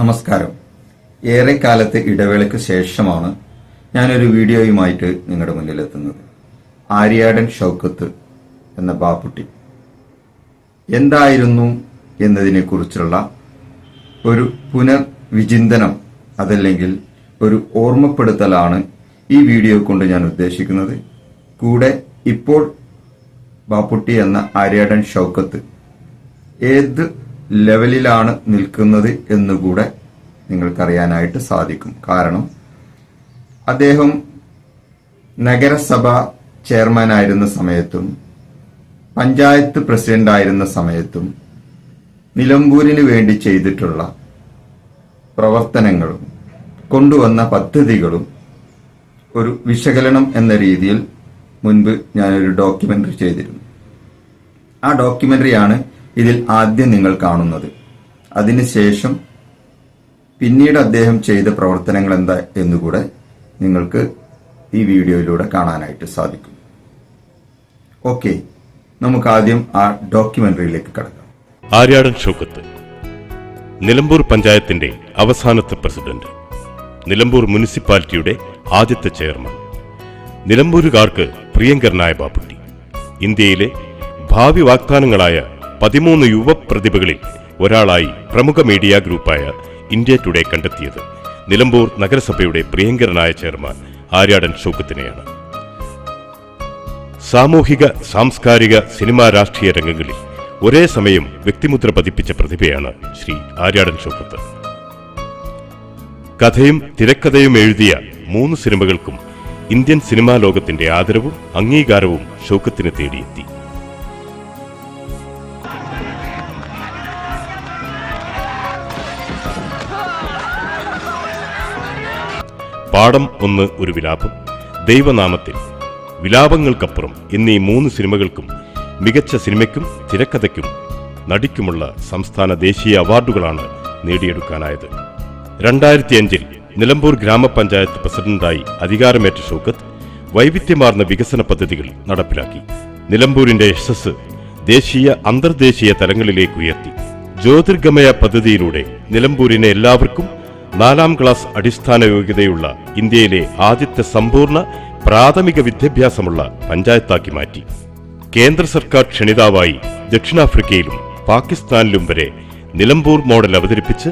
നമസ്കാരം. ഏറെ കാലത്തെ ഇടവേളയ്ക്ക് ശേഷമാണ് ഞാനൊരു വീഡിയോയുമായിട്ട് നിങ്ങളുടെ മുന്നിലെത്തുന്നത്. ആര്യാടൻ ഷൗക്കത്ത് എന്ന ബാപ്പുട്ടി. എന്തായിരുന്നു എന്നതിനെക്കുറിച്ചുള്ള ഒരു പുനർവിചിന്തനം അതല്ലെങ്കിൽ ഒരു ഓർമ്മപ്പെടുത്തലാണ് ഈ വീഡിയോ കൊണ്ട് ഞാൻ ഉദ്ദേശിക്കുന്നത്. കൂടെ ഇപ്പോൾ ബാപ്പുട്ടി എന്ന ആര്യാടൻ ഷൗക്കത്ത് ഏത് ലെവലിലാണ് നിൽക്കുന്നത് എന്നുകൂടെ നിങ്ങൾക്കറിയാനായിട്ട് സാധിക്കും. കാരണം അദ്ദേഹം നഗരസഭ ചെയർമാൻ ആയിരുന്ന സമയത്തും പഞ്ചായത്ത് പ്രസിഡന്റ് ആയിരുന്ന സമയത്തും നിലമ്പൂരിന് വേണ്ടി ചെയ്തിട്ടുള്ള പ്രവർത്തനങ്ങളും കൊണ്ടുവന്ന പദ്ധതികളും ഒരു വിശകലനം എന്ന രീതിയിൽ മുൻപ് ഞാനൊരു ഡോക്യുമെന്ററി ചെയ്തിരുന്നു. ആ ഡോക്യുമെന്ററിയാണ് ഇതിൽ ആദ്യം നിങ്ങൾ കാണുന്നത്. അതിനുശേഷം പിന്നീട് അദ്ദേഹം ചെയ്ത പ്രവർത്തനങ്ങൾ എന്താ എന്നുകൂടെ നിങ്ങൾക്ക് ഈ വീഡിയോയിലൂടെ കാണാനായിട്ട് സാധിക്കും. ഓക്കെ നമുക്ക് ആദ്യം ആ ഡോക്യുമെന്ററിയിലേക്ക് കടക്കാം. ആര്യാടൻ ഷൗക്കത്ത് നിലമ്പൂർ പഞ്ചായത്തിന്റെ അവസാനത്തെ പ്രസിഡന്റ് നിലമ്പൂർ മുനിസിപ്പാലിറ്റിയുടെ ആദ്യത്തെ ചെയർമാൻ നിലമ്പൂരുകാർക്ക് പ്രിയങ്കരനായ ബാപ്പുട്ടി ഇന്ത്യയിലെ ഭാവി വാഗ്ദാനങ്ങളായ പതിമൂന്ന് യുവപ്രതിഭകളിൽ ഒരാളായി പ്രമുഖ മീഡിയ ഗ്രൂപ്പായ ഇന്ത്യ ടുഡേ കണ്ടെത്തിയത്. നിലമ്പൂർ നഗരസഭയുടെ പ്രിയങ്കരനായ ചെയർമാൻ ആര്യാടൻ ഷൗക്കത്തിനെയാണ് സാമൂഹിക സാംസ്കാരിക സിനിമാ രാഷ്ട്രീയ രംഗങ്ങളിൽ ഒരേ സമയം വ്യക്തിമുദ്ര പതിപ്പിച്ച പ്രതിഭയാണ് ശ്രീ ആര്യാടൻ ഷൗക്കത്ത് കഥയും തിരക്കഥയും എഴുതിയ മൂന്ന് സിനിമകൾക്കും ഇന്ത്യൻ സിനിമാ ലോകത്തിന്റെ ആദരവും അംഗീകാരവും ഷൗക്കത്തിന് തേടിയെത്തി. പാഠം ഒന്ന് ഒരു വിലാപം. ദൈവനാമത്തിൽ. വിലാപങ്ങൾക്കപ്പുറം എന്നീ മൂന്ന് സിനിമകൾക്കും മികച്ച സിനിമയ്ക്കും തിരക്കഥയ്ക്കും നടിക്കുമുള്ള സംസ്ഥാന ദേശീയ അവാർഡുകളാണ് നേടിയെടുക്കാനായത്. രണ്ടായിരത്തി അഞ്ചിൽ നിലമ്പൂർ ഗ്രാമപഞ്ചായത്ത് പ്രസിഡന്റായി അധികാരമേറ്റ ഷൗക്കത്ത് വൈവിധ്യമാർന്ന വികസന പദ്ധതികൾ നടപ്പിലാക്കി. നിലമ്പൂരിന്റെ യശസ് ദേശീയ അന്തർദേശീയ തലങ്ങളിലേക്ക് ഉയർത്തി. ജ്യോതിർഗമയ പദ്ധതിയിലൂടെ നിലമ്പൂരിനെ എല്ലാവർക്കും നാലാം ക്ലാസ് അടിസ്ഥാന യോഗ്യതയുള്ള ഇന്ത്യയിലെ ആദ്യത്തെ സമ്പൂർണ പ്രാഥമിക വിദ്യാഭ്യാസമുള്ള പഞ്ചായത്താക്കി മാറ്റി. കേന്ദ്ര സർക്കാർ ക്ഷണിതാവായി ദക്ഷിണാഫ്രിക്കയിലും പാകിസ്ഥാനിലും വരെ നിലമ്പൂർ മോഡൽ അവതരിപ്പിച്ച്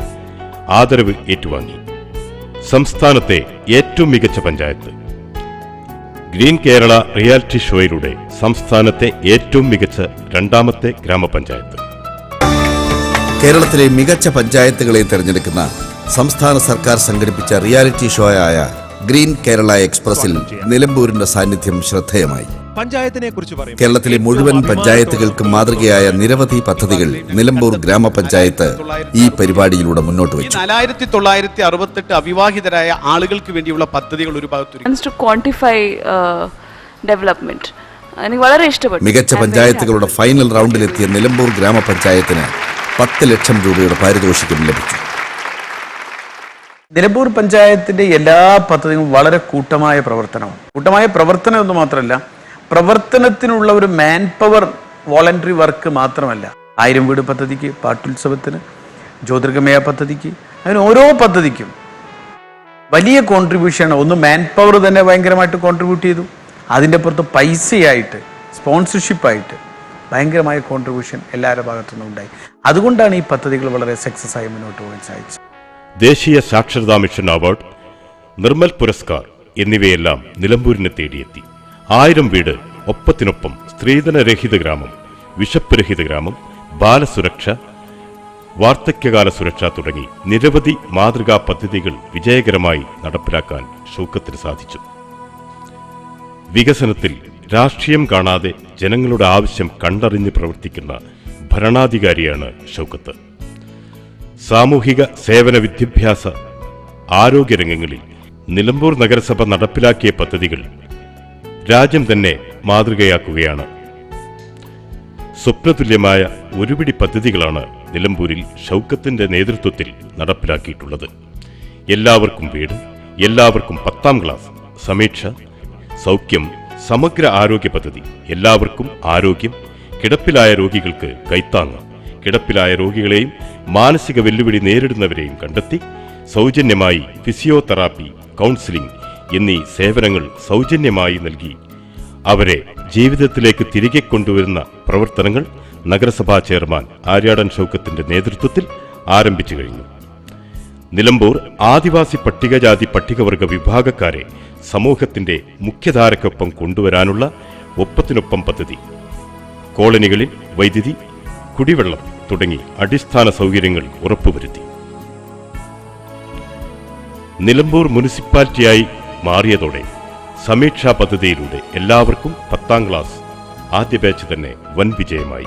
ആദരവ് ഏറ്റുവാങ്ങി. സംസ്ഥാനത്തെ ഏറ്റവും മികച്ച പഞ്ചായത്ത്. ഗ്രീൻ കേരള റിയാലിറ്റി ഷോയിലൂടെ സംസ്ഥാനത്തെ ഏറ്റവും മികച്ച രണ്ടാമത്തെ ഗ്രാമപഞ്ചായത്ത്. കേരളത്തിലെ മികച്ച പഞ്ചായത്തുകളെ തിരഞ്ഞെടുക്കുന്ന സംസ്ഥാന സർക്കാർ സംഘടിപ്പിച്ച റിയാലിറ്റി ഷോയായ ഗ്രീൻ കേരള എക്സ്പ്രസിൽ നിലമ്പൂരിന്റെ സാന്നിധ്യം ശ്രദ്ധേയമായി. പഞ്ചായത്തിനെ കുറിച്ച് പറയും കേരളത്തിലെ മുഴുവൻ പഞ്ചായത്തുകൾക്കും മാതൃകയായ നിരവധി പദ്ധതികൾ നിലമ്പൂർ ഗ്രാമപഞ്ചായത്ത് ഈ പരിപാടിയിലൂടെ മുന്നോട്ട് വെച്ചു. നാലായിരത്തി തൊള്ളായിരത്തി അറുപത്തെട്ട് അവിവാഹിതരായ ആളുകൾക്ക് വേണ്ടിയുള്ള പദ്ധതികൾ ഒരു ഭാഗത്ത് quantify uh, development. എനിക്ക് വളരെ ഇഷ്ടപ്പെട്ടു. മികച്ച പഞ്ചായത്തുകളുടെ ഫൈനൽ റൗണ്ടിലെത്തിയ നിലമ്പൂർ ഗ്രാമപഞ്ചായത്തിന് പത്ത് ലക്ഷം രൂപയുടെ പാരിതോഷികം ലഭിച്ചു. നിലമ്പൂർ പഞ്ചായത്തിന്റെ എല്ലാ പദ്ധതികളും വളരെ കൂട്ടമായ പ്രവർത്തനമാണ്. കൂട്ടമായ പ്രവർത്തനം എന്ന് മാത്രമല്ല പ്രവർത്തനത്തിനുള്ള ഒരു മാൻ പവർ വോളണ്ടറി വർക്ക് മാത്രമല്ല. ആയിരം വീട് പദ്ധതിക്ക് പാട്ടുത്സവത്തിന് ജ്യോതിർഗമയ പദ്ധതിക്ക് അങ്ങനെ ഓരോ പദ്ധതിക്കും വലിയ കോൺട്രിബ്യൂഷനാണ് ഒന്ന് മാൻ പവർ തന്നെ ഭയങ്കരമായിട്ട് കോൺട്രിബ്യൂട്ട് ചെയ്തു. അതിന്റെ പുറത്ത് പൈസയായിട്ട് സ്പോൺസർഷിപ്പായിട്ട് ഭയങ്കരമായ കോൺട്രിബ്യൂഷൻ എല്ലാവരുടെ ഭാഗത്തുനിന്നും ഉണ്ടായി അതുകൊണ്ടാണ് ഈ പദ്ധതികൾ വളരെ സക്സസ് ആയി മുന്നോട്ട് പോകാൻ സാധിച്ചത്. ദേശീയ സാക്ഷരതാ മിഷൻ അവാർഡ് നിർമ്മൽ പുരസ്കാർ എന്നിവയെല്ലാം നിലമ്പൂരിനെ തേടിയെത്തി. ആയിരം വീട് ഒപ്പത്തിനൊപ്പം സ്ത്രീധനരഹിത ഗ്രാമം വിശപ്പുരഹിത ഗ്രാമം ബാലസുരക്ഷ വാർദ്ധക്യകാല സുരക്ഷ തുടങ്ങി നിരവധി മാതൃകാ പദ്ധതികൾ വിജയകരമായി നടപ്പിലാക്കാൻ ഷൂക്കത്തിന് സാധിച്ചു. വികസനത്തിൽ രാഷ്ട്രീയം കാണാതെ ജനങ്ങളുടെ ആവശ്യം കണ്ടറിഞ്ഞ് പ്രവർത്തിക്കുന്ന ഭരണാധികാരിയാണ് ഷൗക്കത്ത്. സാമൂഹിക സേവന വിദ്യാഭ്യാസ ആരോഗ്യരംഗങ്ങളിൽ നിലമ്പൂർ നഗരസഭ നടപ്പിലാക്കിയ പദ്ധതികൾ രാജ്യം തന്നെ മാതൃകയാക്കുകയാണ്. സ്വപ്നതുല്യമായ ഒരുപിടി പദ്ധതികളാണ് നിലമ്പൂരിൽ ഷൗക്കത്തിന്റെ നേതൃത്വത്തിൽ നടപ്പിലാക്കിയിട്ടുള്ളത്. എല്ലാവർക്കും വീട് എല്ലാവർക്കും പത്താം ക്ലാസ് സമീക്ഷ സൗഖ്യം സമഗ്ര ആരോഗ്യ പദ്ധതി എല്ലാവർക്കും ആരോഗ്യം കിടപ്പിലായ രോഗികൾക്ക് കൈത്താങ്ങ് കിടപ്പിലായ രോഗികളെയും മാനസിക വെല്ലുവിളി നേരിടുന്നവരെയും കണ്ടെത്തി സൗജന്യമായി ഫിസിയോതെറാപ്പി കൗൺസിലിംഗ് എന്നീ സേവനങ്ങൾ സൗജന്യമായി നൽകി. അവരെ ജീവിതത്തിലേക്ക് തിരികെ കൊണ്ടുവരുന്ന പ്രവർത്തനങ്ങൾ നഗരസഭാ ചെയർമാൻ ആര്യാടൻ ഷൗക്കത്തിന്റെ നേതൃത്വത്തിൽ ആരംഭിച്ചു കഴിഞ്ഞു. നിലമ്പൂർ ആദിവാസി പട്ടികജാതി പട്ടികവർഗ വിഭാഗക്കാരെ സമൂഹത്തിന്റെ മുഖ്യധാരക്കൊപ്പം കൊണ്ടുവരാനുള്ള ഒപ്പത്തിനൊപ്പം പദ്ധതി. കോളനികളിൽ വൈദ്യുതി കുടിവെള്ളം തുടങ്ങി അടിസ്ഥാന സൗകര്യങ്ങൾ ഉറപ്പുവരുത്തി. നിലമ്പൂർ മുനിസിപ്പാലിറ്റിയായി മാറിയതോടെ സമീക്ഷാ പദ്ധതിയിലൂടെ എല്ലാവർക്കും പത്താം ക്ലാസ് ആദ്യ ബാച്ച് തന്നെ വൻ വിജയമായി.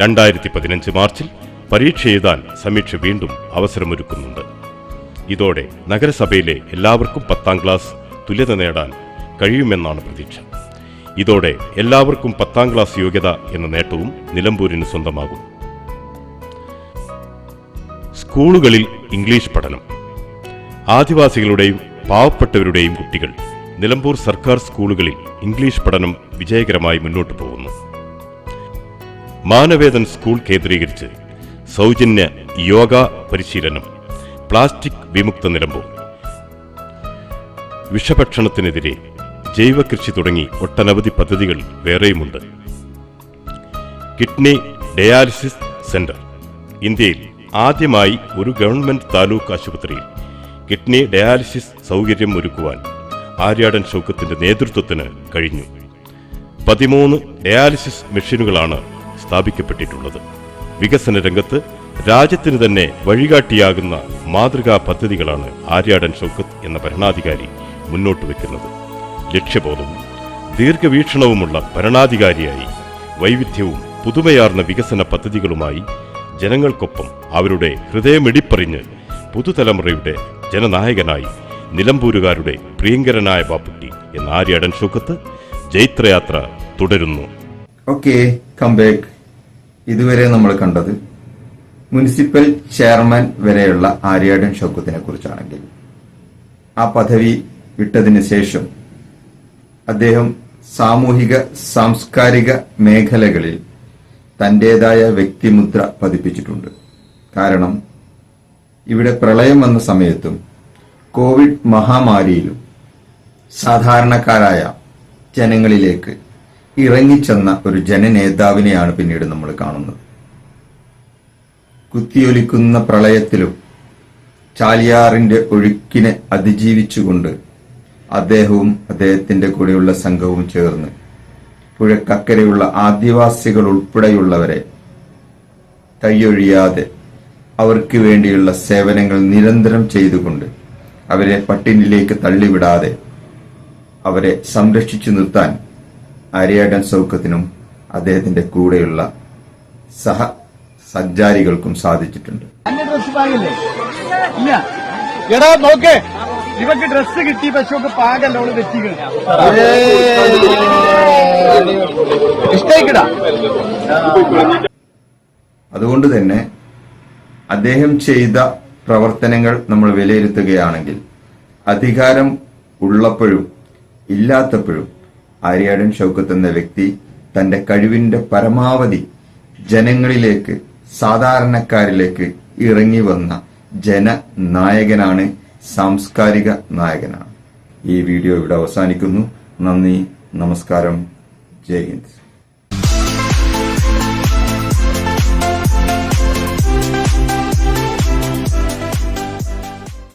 രണ്ടായിരത്തി പതിനഞ്ച് മാർച്ചിൽ പരീക്ഷ എഴുതാൻ സമീക്ഷ വീണ്ടും അവസരമൊരുക്കുന്നുണ്ട്. ഇതോടെ നഗരസഭയിലെ എല്ലാവർക്കും പത്താം ക്ലാസ് തുല്യത നേടാൻ കഴിയുമെന്നാണ് പ്രതീക്ഷ. ഇതോടെ എല്ലാവർക്കും പത്താം ക്ലാസ് യോഗ്യത എന്ന നേട്ടവും നിലമ്പൂരിന് സ്വന്തമാകും. സ്കൂളുകളിൽ ഇംഗ്ലീഷ് പഠനം. ആദിവാസികളുടെയും പാവപ്പെട്ടവരുടെയും കുട്ടികൾ നിലമ്പൂർ സർക്കാർ സ്കൂളുകളിൽ ഇംഗ്ലീഷ് പഠനം വിജയകരമായി മുന്നോട്ടു പോകുന്നു. മാനവേദൻ സ്കൂൾ കേന്ദ്രീകരിച്ച് സൗജന്യ യോഗ പരിശീലനം പ്ലാസ്റ്റിക് വിമുക്ത നിലമ്പൂർ വിഷഭക്ഷണത്തിനെതിരെ ജൈവകൃഷി തുടങ്ങി ഒട്ടനവധി പദ്ധതികൾ വേറെയുമുണ്ട്. കിഡ്നി ഡയാലിസിസ് സെന്റർ ഇന്ത്യയിൽ ആദ്യമായി ഒരു ഗവൺമെന്റ് താലൂക്ക് ആശുപത്രിയിൽ കിഡ്നി ഡയാലിസിസ് സൗകര്യം ഒരുക്കുവാൻ ആര്യാടൻ ഷൗക്കത്തിന്റെ നേതൃത്വത്തിന് കഴിഞ്ഞു. പതിമൂന്ന് ഡയാലിസിസ് മെഷീനുകളാണ് സ്ഥാപിക്കപ്പെട്ടിട്ടുള്ളത്. വികസന രംഗത്ത് രാജ്യത്തിന് തന്നെ വഴികാട്ടിയാകുന്ന മാതൃകാ പദ്ധതികളാണ് ആര്യാടൻ ഷൗക്കത്ത് എന്ന ഭരണാധികാരി മുന്നോട്ട് വെക്കുന്നത്. ലക്ഷ്യബോധവും ദീർഘവീക്ഷണവുമുള്ള ഭരണാധികാരിയായി വൈവിധ്യവും പുതുമയാർന്ന വികസന പദ്ധതികളുമായി ജനങ്ങൾക്കൊപ്പം അവരുടെ ഹൃദയമിടിപ്പറിഞ്ഞ് പുതുതലമുറയുടെ ജനനായകനായി നിലമ്പൂരുകാരുടെ പ്രിയങ്കരനായ ബാപ്പുട്ടി എന്ന ആര്യടൻ ശുഖത്ത് ജൈത്രയാത്ര തുടരുന്നു. ഓക്കെ കംബാക്ക് ഇതുവരെ നമ്മൾ കണ്ടത് മുനിസിപ്പൽ ചെയർമാൻ വരെയുള്ള ആര്യാടൻ ഷൗക്കത്തിനെ കുറിച്ചാണെങ്കിൽ. ആ പദവി വിട്ടതിന് ശേഷം അദ്ദേഹം സാമൂഹിക സാംസ്കാരിക മേഖലകളിൽ തന്റേതായ വ്യക്തിമുദ്ര പതിപ്പിച്ചിട്ടുണ്ട്. കാരണം ഇവിടെ പ്രളയം വന്ന സമയത്തും കോവിഡ് മഹാമാരിയിലും സാധാരണക്കാരായ ജനങ്ങളിലേക്ക് ഇറങ്ങിച്ചെന്ന ഒരു ജനനേതാവിനെയാണ് പിന്നീട് നമ്മൾ കാണുന്നത്. കുത്തിയൊലിക്കുന്ന പ്രളയത്തിലും ചാലിയാറിന്റെ ഒഴുക്കിനെ അതിജീവിച്ചുകൊണ്ട് അദ്ദേഹവും അദ്ദേഹത്തിന്റെ കൂടെയുള്ള സംഘവും ചേർന്ന് പുഴക്കക്കരെയുള്ള ആദിവാസികൾ ഉൾപ്പെടെയുള്ളവരെ കൈയൊഴിയാതെ അവർക്ക് വേണ്ടിയുള്ള സേവനങ്ങൾ നിരന്തരം ചെയ്തുകൊണ്ട് അവരെ പട്ടിണിയിലേക്ക് തള്ളിവിടാതെ അവരെ സംരക്ഷിച്ചു നിർത്താൻ അരിയാടൻ സൗഖ്യത്തിനും അദ്ദേഹത്തിന്റെ കൂടെയുള്ള സഹ സഞ്ചാരികൾക്കും സാധിച്ചിട്ടുണ്ട്. എടാ നോക്കേ. ഇവക്ക് ഡ്രസ് കിട്ടി പക്ഷെ ഒക്കെ പാകല്ല അവൾ തെറ്റിക്കണ അതുകൊണ്ട് തന്നെ അദ്ദേഹം ചെയ്ത പ്രവർത്തനങ്ങൾ നമ്മൾ വിലയിരുത്തുകയാണെങ്കിൽ അധികാരം ഉള്ളപ്പോഴും ഇല്ലാത്തപ്പോഴും ആര്യാടൻ ഷൗക്കത്ത് എന്ന വ്യക്തി തന്റെ കഴിവിന്റെ പരമാവധി ജനങ്ങളിലേക്ക് സാധാരണക്കാരിലേക്ക് ഇറങ്ങി വന്ന ജനനായകനാണ് സാംസ്കാരിക നായകനാണ്. ഈ വീഡിയോ ഇവിടെ അവസാനിക്കുന്നു. നന്ദി നമസ്കാരം. జై హింద్.